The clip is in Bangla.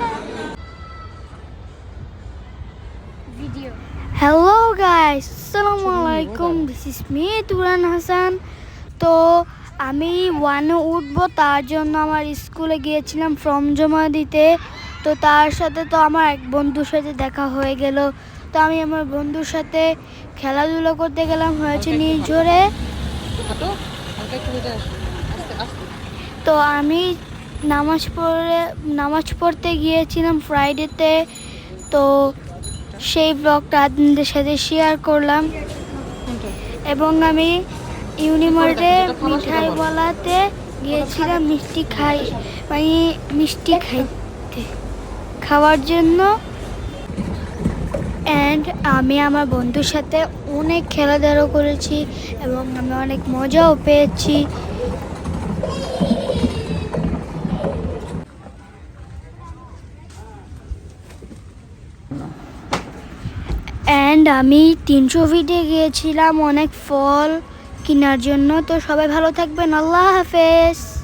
না ভিডিও হ্যালো গাইস আসসালামু আলাইকুম this is me Turan Hasan তো আমি ওয়ানে উঠবো তার জন্য আমার স্কুলে গিয়েছিলাম ফর্ম জমা দিতে তো তার সাথে তো আমার এক বন্ধুর সাথে দেখা হয়ে গেল। তো আমি আমার বন্ধুর সাথে খেলাধুলো করতে গেলাম হয়েছে নির্ঝরে তো আমি নামাজ পড়ে, নামাজ পড়তে গিয়েছিলাম ফ্রাইডেতে তো সেই ব্লগটা আপনাদের সাথে শেয়ার করলাম। এবং আমি ইউনিমার্টে মিঠাইওয়ালাতে গিয়েছিলাম মিষ্টি খাই মানে মিষ্টি খাইতে। খাওয়ার জন্য অ্যান্ড আমি আমার বন্ধুর সাথে অনেক খেলাধুলা করেছি এবং আমি অনেক মজাও পেয়েছি। অ্যান্ড আমি তিনশো ফিটে গিয়েছিলাম অনেক ফল কেনার জন্য। তো সবাই ভালো থাকবেন। আল্লাহ হাফেজ।